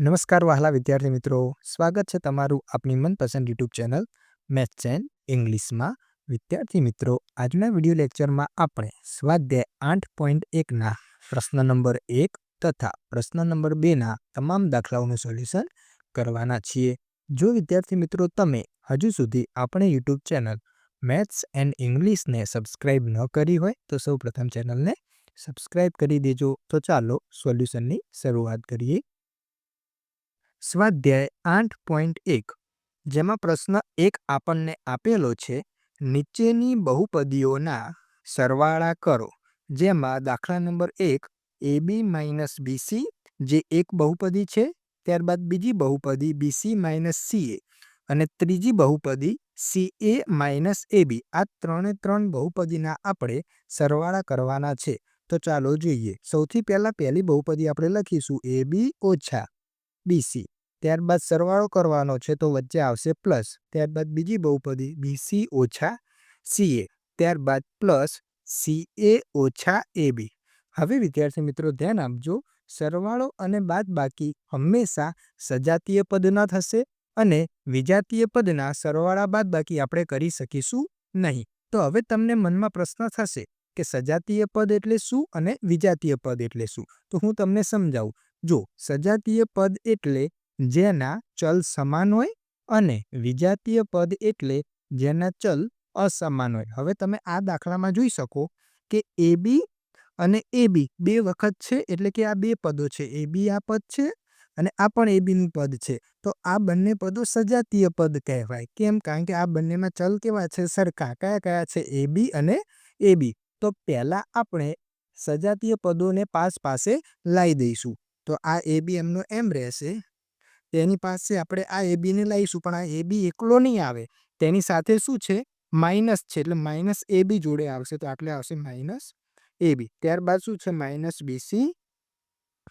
નમસ્કાર વહાલા વિદ્યાર્થી મિત્રો. સ્વાગત છે તમારું આપની મનપસંદ યુટ્યુબ ચેનલ મેથ્સ એન્ડ ઇંગ્લિશમાં. વિદ્યાર્થી મિત્રો, આજના વીડિયો લેક્ચરમાં આપણે સ્વાધ્યાય આઠ પોઈન્ટ એકના પ્રશ્ન નંબર એક તથા પ્રશ્ન નંબર બેના તમામ દાખલાઓનું સોલ્યુશન કરવાના છીએ. જો વિદ્યાર્થી મિત્રો, તમે હજુ સુધી આપણે યુટ્યુબ ચેનલ મેથ્સ એન્ડ ઇંગ્લિશને સબસ્ક્રાઇબ ન કરી હોય, તો સૌ પ્રથમ ચેનલને સબસ્ક્રાઇબ કરી દેજો. તો ચાલો સોલ્યુશનની શરૂઆત કરીએ. સ્વાધ્યાય આઠ પોઈન્ટ એક, જેમાં પ્રશ્ન એક આપણને આપેલો છે, નીચેની બહુપદીઓના સરવાળા કરો, જેમાં દાખલા નંબર એક એ બી માઇનસ બીસી જે એક બહુપદી છે, ત્યારબાદ બીજી બહુપદી બીસી માઇનસ સીએ અને ત્રીજી બહુપદી સી એ માઇનસ એ બી. આ ત્રણે ત્રણ બહુપદીના આપણે સરવાળા કરવાના છે. તો ચાલો જોઈએ. સૌથી પહેલાં પહેલી બહુપદી આપણે લખીશું એ બી ઓછા બીસી ત્યારબાદ સરવાળો કરવાનો છે તો વચ્ચે આવશે પ્લસ ત્યારબાદ બીજી બહુપદી બીસી ઓછા સીએ ત્યારબાદ પ્લસ સી એ ઓછા એ બી હવે વિદ્યાર્થી મિત્રો ધ્યાન આપજો, સરવાળો અને બાદ બાકી હંમેશા સજાતીય પદના થશે અને વિજાતીય પદના સરવાળા બાદ બાકી આપણે કરી શકીશું નહીં. તો હવે તમને મનમાં પ્રશ્ન થશે કે સજાતીય પદ એટલે શું અને વિજાતીય પદ એટલે શું? તો હું તમને સમજાવું. જો સજાતીય પદ એટલે જેના ચલ સમાન હોય અને વિજાતીય પદ એટલે જેના ચલ અસમાન હોય. હવે તમે આ દાખલામાં જોઈ શકો કે એ બી અને એ બી બે વખત છે એટલે કે આ બે પદો છે. એ બી આ પદ છે અને આ પણ એ બીનું પદ છે. તો આ બંને પદો સજાતીય પદ કહેવાય. કેમ? કારણ કે આ બંનેમાં ચલ કેવા છે? સરખા. કયા કયા છે? એ બી અને એ બી. તો પહેલાં આપણે સજાતીય પદોને પાસ પાસે લાવી દઈશું. તો આ એ બી એમનો એમ રહેશે. તેની પાસે આપણે આ એ બીને લાવીશું પણ આ એ બી એકલો નહીં આવે. તેની સાથે શું છે? માઇનસ છે, એટલે માઇનસ એ બી જોડે આવશે, તો આટલે આવશે માઇનસ એ બી. ત્યારબાદ શું છે? માઇનસ બીસી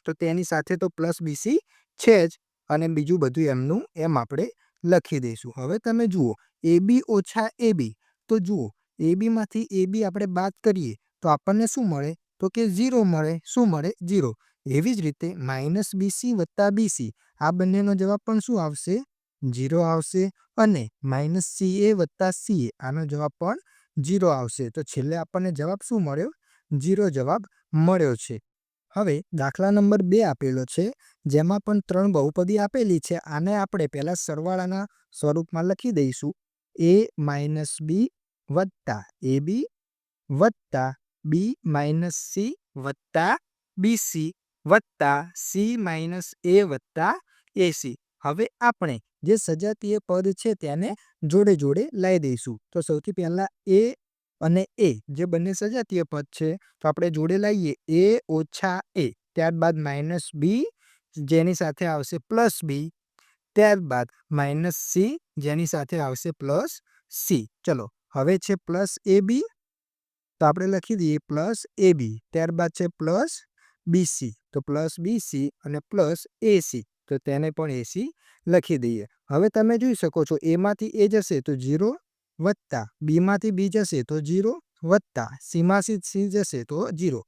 તો તેની સાથે તો પ્લસ બીસી છે જ. અને બીજું બધું એમનું એમ આપણે લખી દઈશું. હવે તમે જુઓ, એ બી ઓછા એ બી. તો જુઓ, એ બીમાંથી એ બી આપણે બાદ કરીએ, તો આપણને શું મળે? તો કે ઝીરો મળે. શું મળે? ઝીરો. એવી જ રીતે માઇનસ બીસી વત્તા બીસી, આ બંનેનો જવાબ પણ શું આવશે? ઝીરો આવશે અને માઇનસ સી એ વત્તા સી એ, આનો જવાબ પણ ઝીરો આવશે. તો છેલ્લે આપણને જવાબ શું મળ્યો? ઝીરો જવાબ મળ્યો છે. હવે દાખલા નંબર બે આપેલો છે, જેમાં પણ ત્રણ બહુપદી આપેલી છે, આને આપણે પહેલાં સરવાળાના સ્વરૂપમાં લખી દઈશું. એ માઇનસ બી વત્તા, એ બી વત્તા, બી માઇનસ સી વત્તા બીસી. વત્તા સી માઇનસ એ વત્તા એસી. હવે આપણે જે સજાતીય પદ છે તેને જોડે જોડે લાવી દઈશું. તો સૌથી પહેલાં એ અને એ જે બંને સજાતીય પદ છે, તો આપણે જોડે લાવીએ એ ઓછા એ. ત્યારબાદ માઇનસ બી જેની સાથે આવશે પ્લસ બી. ત્યારબાદ માઇનસ સી જેની સાથે આવશે પ્લસ સી. ચલો, હવે છે પ્લસ એ બી. તો આપણે લખી દઈએ પ્લસ એ બી. ત્યારબાદ છે પ્લસ બીસી તો પ્લસ બીસી અને પ્લસ એસી તો તેને પણ એસી લખી દઈએ. હવે તમે જોઈ શકો છો, એમાંથી એ જશે તો ઝીરો વત્તા, બીમાંથી બી જશે તો ઝીરો વત્તા, સીમાંથી સી જશે તો ઝીરો.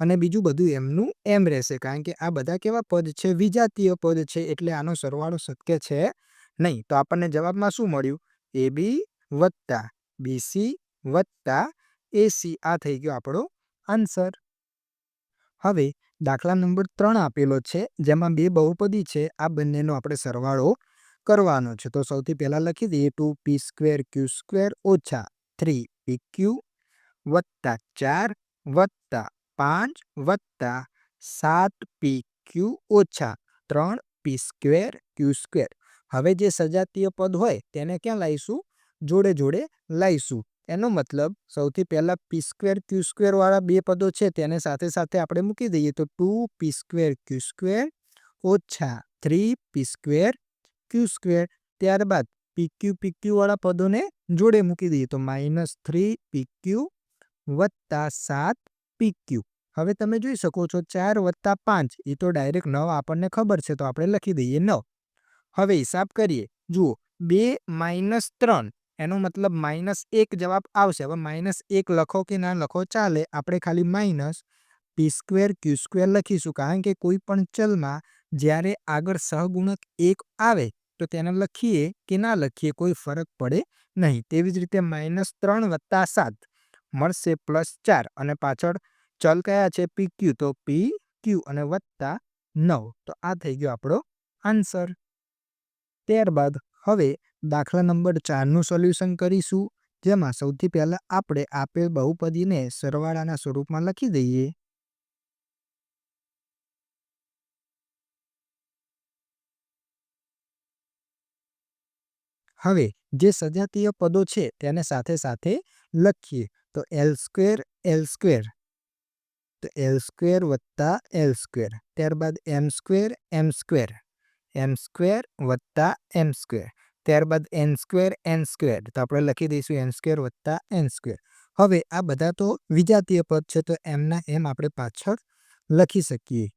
અને બીજું બધું એમનું એમ રહેશે, કારણ કે આ બધા કેવા પદ છે? વિજાતીય પદ છે, એટલે આનો સરવાળો શક્ય છે નહીં. તો આપણને જવાબમાં શું મળ્યું? એ બી વત્તા બીસી વત્તા એસી આ થઈ ગયો આપણો આન્સર. હવે દાખલા નંબર ત્રણ આપેલો છે, જેમાં બે બહુપદી છે, આ બંનેનો આપણે સરવાળો કરવાનો છે. તો સૌથી પહેલાં લખી દઈએ, two P square Q square ઓછા થ્રી પી ક્યુ વત્તા ચાર વત્તા પાંચ વત્તા સાત પી ક્યુ ઓછા ત્રણ પી સ્ક્વેર ક્યુ સ્ક્વેર. હવે જે સજાતીય પદ હોય તેને ક્યાં લાવીશું જોડે જોડે લાવીશું એનો મતલબ સૌથી પહેલાં પી સ્ક્વેર ક્યુ સ્ક્વેરવાળા બે પદો છે તેને સાથે સાથે આપણે મૂકી દઈએ તો two P square Q square ઓછા three P square Q square ત્યારબાદ પી ક્યુ પી પદોને જોડે મૂકી દઈએ તો માઇનસ થ્રી પી ક્યુ વત્તા સાત પી ક્યુ હવે તમે જોઈ શકો છો ચાર વત્તા પાંચ, એ તો ડાયરેક્ટ નવ આપણને ખબર છે તો આપણે લખી દઈએ નવ. હવે હિસાબ કરીએ. જુઓ, બે માઇનસ ત્રણ એનો મતલબ માઇનસ એક જવાબ આવશે. હવે માઇનસ એક લખો કે ના લખો ચાલે, આપણે ખાલી minus P square Q square લખીશું. કારણ કે કોઈ પણ ચલમાં જ્યારે આગળ સહગુણક એક આવે, તો તેને લખીએ કે ના લખીએ, કોઈ ફરક પડે નહીં. તેવી જ રીતે માઇનસ ત્રણ વત્તા સાત મળશે પ્લસ ચાર. અને પાછળ ચલ કયા છે? પી ક્યુ તો પી ક્યુ અને વત્તા નવ. તો આ થઈ ગયો આપણો આન્સર. ત્યારબાદ હવે દાખલા નંબર ચારનું સોલ્યુશન કરીશું, જેમાં સૌથી પહેલાં આપણે આપેલ બહુપદીને સરવાળાના સ્વરૂપમાં લખી દઈએ. હવે જે સજાતીય પદો છે તેને સાથે સાથે લખીએ. તો એલ સ્ક્વેર એલ સ્ક્વેર તો એલ સ્ક્વેર વત્તા એલ સ્ક્વેર ત્યારબાદ M square M square M square વત્તા એમ સ્ક્વેર. ત્યારબાદ એન સ્ક્વેર એન સ્ક્વેર. તો આપણે લખી દઈશું એન સ્ક્વેર વત્તા એન સ્ક્વેર. હવે આ બધા તો વિજાતીય પદ છે, તો એમના એમ આપણે પાછળ લખી શકીએ.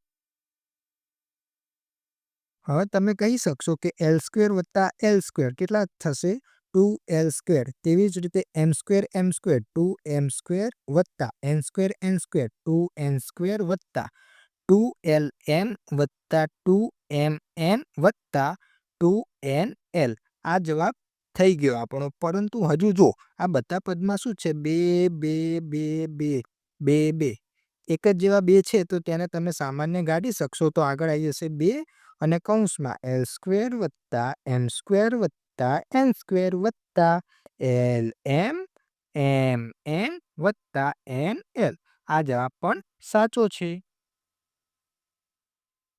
હવે તમે કહી શકશો કે એલ સ્ક્વેર વત્તા એલ સ્ક્વેર. કેટલા થશે? Two L square. તેવી જ રીતે M square M square. Two M square વત્તા. N square N square. Two N square વત્તા. ટુ એલ એમ વત્તા ટુ એમ એન વત્તા ટુ એન એલ. આ જવાબ થઈ ગયો આપણો. પરંતુ હજુ જો, આ બધા પદમાં શું છે? બે બે બે બે બે બે. એક જ જેવા બે છે, તો તેને તમે સામાન્ય ગાડી શકશો તો આગળ આવી જશે બે અને કૌંસમાં એલ સ્ક્વેર વત્તા એમ સ્ક્વેર વત્તા એન સ્ક્વેર વત્તા એલ એમ એમ એન વત્તા એન એલ. આ જવાબ પણ સાચો છે.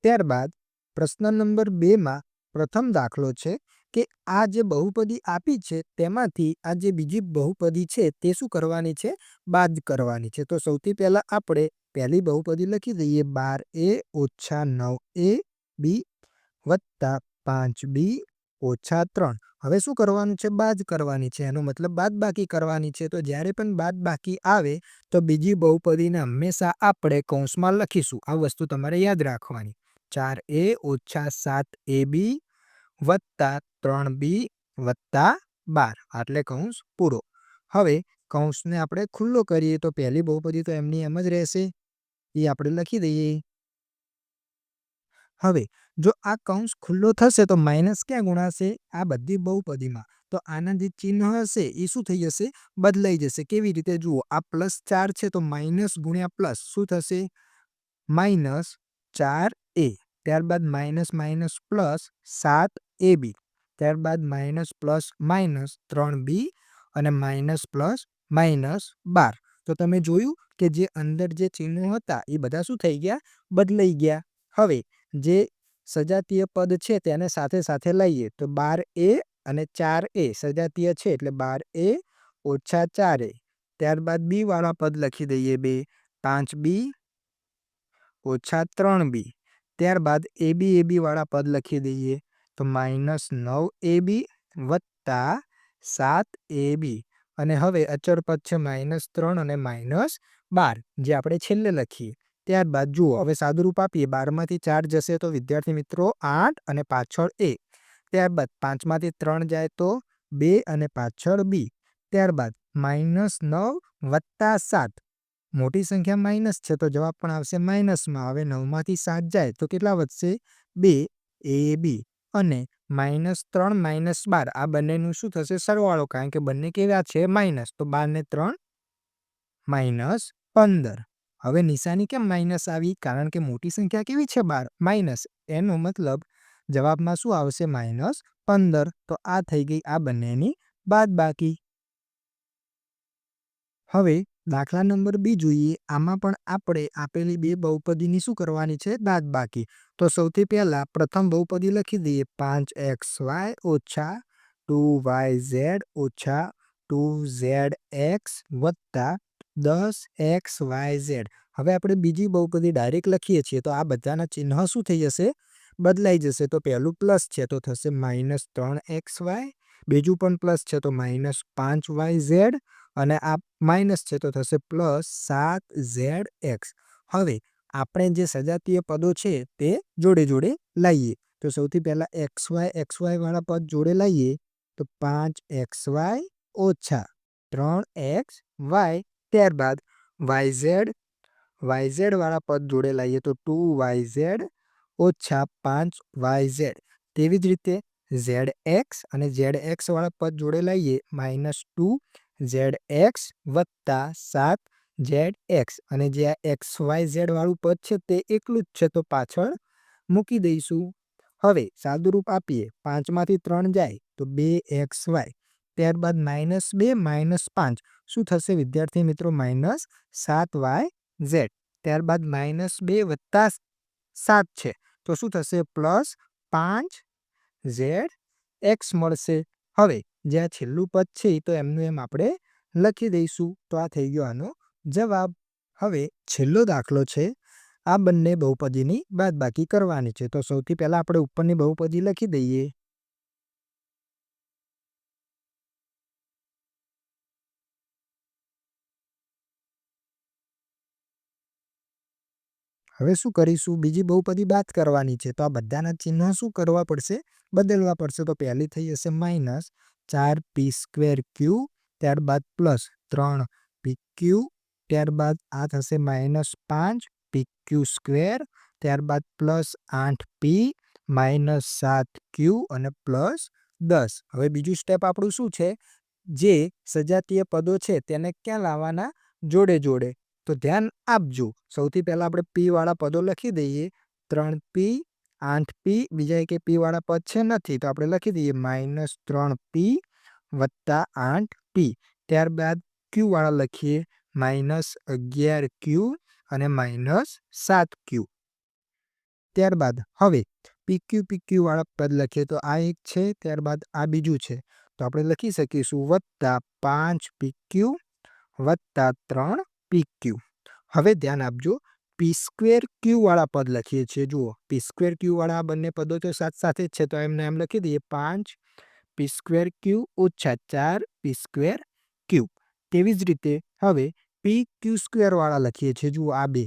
ત્યારબાદ પ્રશ્ન નંબર બેમાં પ્રથમ દાખલો છે કે આ જે બહુપદી આપી છે તેમાંથી આ જે બીજી બહુપદી છે તે શું કરવાની છે? બાદ કરવાની છે. તો સૌથી પહેલાં આપણે પહેલી બહુપદી લખી દઈએ. બાર એ ઓછા નવ એ બી વત્તા પાંચ બી ઓછા ત્રણ. હવે શું કરવાનું છે? બાદ કરવાની છે. એનો મતલબ બાદ બાકી કરવાની છે. તો જ્યારે પણ બાદ બાકી આવે તો બીજી બહુપદીને હંમેશા આપણે કૌંસમાં લખીશું. આ વસ્તુ તમારે યાદ રાખવાની. ચાર એ ઓછા સાત એ બી વત્તા ત્રણ બી વત્તા બાર. આટલે કૌંસ પૂરો. હવે કૌંસને આપણે ખુલ્લો કરીએ તો પહેલી બહુપદી તો એમની એમ જ રહેશે. એ આપણે લખી દઈએ. હવે જો આ કૌંસ ખુલ્લો થશે તો માઇનસ ક્યાં ગુણાશે? આ બધી બહુપદીમાં. તો આના જે ચિહ્ન હશે, એ શું થઈ જશે? બદલાઈ જશે. કેવી રીતે? જુઓ, આ પ્લસ ચાર છે તો માઇનસ ગુણ્યા પ્લસ. શું થશે? માઇનસ ચાર એ ત્યારબાદ માઇનસ માઇનસ પ્લસ સાત એ બી. ત્યારબાદ માઇનસ પ્લસ માઇનસ ત્રણ બી અને માઇનસ પ્લસ માઇનસ બાર. તો તમે જોયું કે જે અંદર જે ચિહ્નો હતા, એ બધા શું થઈ ગયા? બદલાઈ ગયા. હવે જે સજાતીય પદ છે, તેને સાથે સાથે લઈએ. તો બાર એ અને ચાર એ સજાતીય છે, એટલે બાર એ ઓછા ચાર એ. ત્યારબાદ બી વાળા પદ લખી દઈએ બે. પાંચ બી ઓછા ત્રણ બી. ત્યારબાદ એ બી એ બી વાળા પદ લખી દઈએ. તો માઇનસ નવ એ બી વત્તા સાત એ બી અને હવે અચળ પદ છે માઇનસ ત્રણ અને માઇનસ બાર, જે આપણે છેલ્લે લખીએ. ત્યારબાદ જુઓ, હવે સાદુરૂપ આપીએ. બારમાંથી ચાર જશે તો વિદ્યાર્થી મિત્રો આઠ અને પાછળ એ ત્યારબાદ પાંચમાંથી ત્રણ જાય તો બે અને પાછળ બી. ત્યારબાદ માઇનસ નવ વત્તા સાત. મોટી સંખ્યા માઇનસ છે, તો જવાબ પણ આવશે માઇનસમાં. હવે નવમાંથી સાત જાય, તો કેટલા વધશે? બે, એ, બી અને માઇનસ ત્રણ, માઇનસ બાર. આ બંનેનું શું થશે? સરવાળો, કારણ કે બંને કેવા છે? માઇનસ. તો બાર ને ત્રણ માઇનસ પંદર. હવે નિશાની કેમ માઇનસ આવી? કારણ કે મોટી સંખ્યા કેવી છે બાર? માઇનસ. એનો મતલબ જવાબમાં શું આવશે? માઇનસ પંદર. તો આ થઈ ગઈ આ બંનેની બાદ બાકી હવે દાખલા નંબર બી જોઈએ. આમાં પણ આપણે આપેલી બે બહુપદીની શું કરવાની છે? બાદ બાકી તો સૌથી પહેલા પ્રથમ બહુપદી લખી દઈએ. પાંચ એક્સ વાય ઓછા ટુ વાય ઝેડ ઓછા ટુ ઝેડ એક્સ વત્તા દસ એક્સ વાય ઝેડ. હવે આપણે બીજી બહુપદી ડાયરેક્ટ લખીએ છીએ તો આ બધાના ચિહ્ન શું થઈ જશે? બદલાઈ જશે. તો પહેલું પ્લસ છે તો થશે માઇનસ ત્રણ એક્સ વાય. બીજું પણ પ્લસ છે તો માઇનસ પાંચ વાય ઝેડ. અને આ માઇનસ છે તો થશે પ્લસ સાત ઝેડ એક્સ. હવે આપણે જે સજાતીય પદો છે તે જોડે જોડે લાવીએ તો સૌથી પહેલાં એક્સ વાય એક્સ વાળા પદ જોડે લાવીએ તો પાંચ એક્સ વાય ઓછા ત્રણ એક્સ વાય ત્યારબાદ વાય ઝેડ વાય ઝેડ વાળા પદ જોડે લાવીએ તો ટુ વાય ઝેડ ઓછા પાંચ વાય ઝેડ. તેવી જ રીતે ઝેડ એક્સ અને ઝેડ એક્સ વાળા પદ જોડે લઈએ માઇનસ ટુ ઝેડ એક્સ વત્તા સાત ઝેડ એક્સ અને જે આ એક્સ વાય ઝેડ વાળું પદ છે તે એકલું જ છે, તો પાછળ મૂકી દઈશું. હવે સાદુરૂપ આપીએ. પાંચમાંથી ત્રણ જાય, તો બે એક્સ વાય. ત્યારબાદ માઇનસ બે, માઇનસ પાંચ. શું થશે વિદ્યાર્થી મિત્રો? માઇનસ સાત વાય ઝેડ. ત્યારબાદ માઇનસ બે વત્તા સાત છે. તો શું થશે? પ્લસ પાંચ ઝેડ એક્સ મળશે. હવે જે આ છેલ્લું પદ છે તો એમનું એમ આપણે લખી દઈશું. તો આ થઈ ગયો આનો જવાબ. હવે છેલ્લો દાખલો છે. આ બંને બહુપદીની બાદબાકી કરવાની છે. તો સૌથી પહેલાં આપણે ઉપરની બહુપદી લખી દઈએ. હવે શું કરીશું? બીજી બહુપદી બાદ કરવાની છે. તો આ બધાના ચિહ્ન શું કરવા પડશે? બદલવા પડશે. તો પહેલી થઈ જશે માઇનસ. ચાર પી સ્ક્વેર ક્યુ ત્યારબાદ પ્લસ ત્રણ પી ક્યુ ત્યારબાદ આ થશે માઇનસ પાંચ પી ક્યુ સ્ક્વેર ત્યારબાદ પ્લસ આઠ પી માઇનસ સાત ક્યુ અને પ્લસ દસ. હવે બીજું સ્ટેપ આપણું શું છે? જે સજાતીય પદો છે તેને ક્યાં લાવવાના? જોડે જોડે. તો ધ્યાન આપજો. સૌથી પહેલાં આપણે પીવાળા પદો લખી દઈએ. ત્રણ પી આઠ પી, બીજા એકે પી વાળા પદ છે નથી, તો આપણે લખી દઈએ માઇનસ ત્રણ પી વત્તા આઠ પી. ત્યારબાદ ક્યુ વાળા લખીએ માઇનસ અગિયાર ક્યુ અને માઇનસ સાત ક્યુ. ત્યારબાદ હવે પીક્યુ પીક્યુ વાળા પદ લખીએ, તો આ એક છે, ત્યારબાદ આ બીજું છે. તો આપણે લખી શકીશું વત્તા પાંચ પીક્યુ વત્તા ત્રણ પીક્યુ હવે ધ્યાન આપજો પી સ્ક્વેર ક્યુ વાળા પદ લખીએ છીએ. જુઓ પી સ્ક્વેર ક્યુ વાળા બંને પદો તો સાથ સાથે જ છે, તો એમને એમ લખી દઈએ, પાંચ પી સ્ક્વેર ક્યુ ઓછા ચાર પી સ્ક્વેર ક્યુ તેવી જ રીતે હવે પી ક્યુ સ્ક્વેર વાળા લખીએ છીએ. જુઓ, આ બે.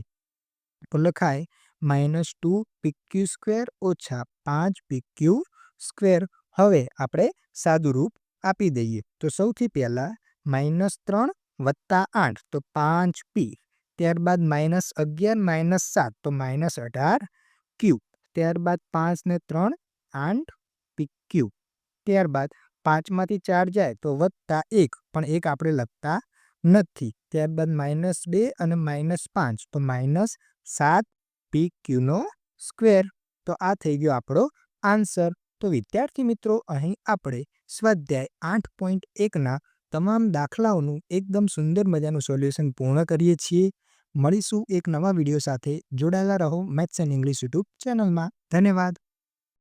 તો લખાય minus two P Q square ઓછા પાંચ પી ક્યુ સ્ક્વેર હવે આપણે સાદું રૂપ આપી દઈએ. તો સૌથી પહેલાં માઇનસ ત્રણ વત્તા આઠ, તો પાંચ પી ત્યારબાદ માઇનસ અગિયાર, માઇનસ સાત, તો માઇનસ અઢાર ક્યુ ત્યારબાદ પાંચ ને ત્રણ આઠ પી ક્યુ ત્યારબાદ પાંચમાંથી ચાર જાય તો વત્તા એક, પણ એક આપણે લખતા નથી. ત્યારબાદ માઇનસ બે અને માઇનસ પાંચ, તો માઇનસ સાત પી ક્યુનો સ્ક્વેર. તો આ થઈ ગયો આપણો આન્સર. તો વિદ્યાર્થી મિત્રો, અહીં આપણે સ્વાધ્યાય આઠ પોઈન્ટ એકના તમામ દાખલાઓનું એકદમ સુંદર મજાનું સોલ્યુશન પૂર્ણ કરીએ છીએ. મળીશું એક નવા વીડિયો સાથે. જોડાયેલા રહો મેથ્સ એન્ડ ઇંગ્લિશ યુટ્યુબ ચેનલમાં. ધન્યવાદ.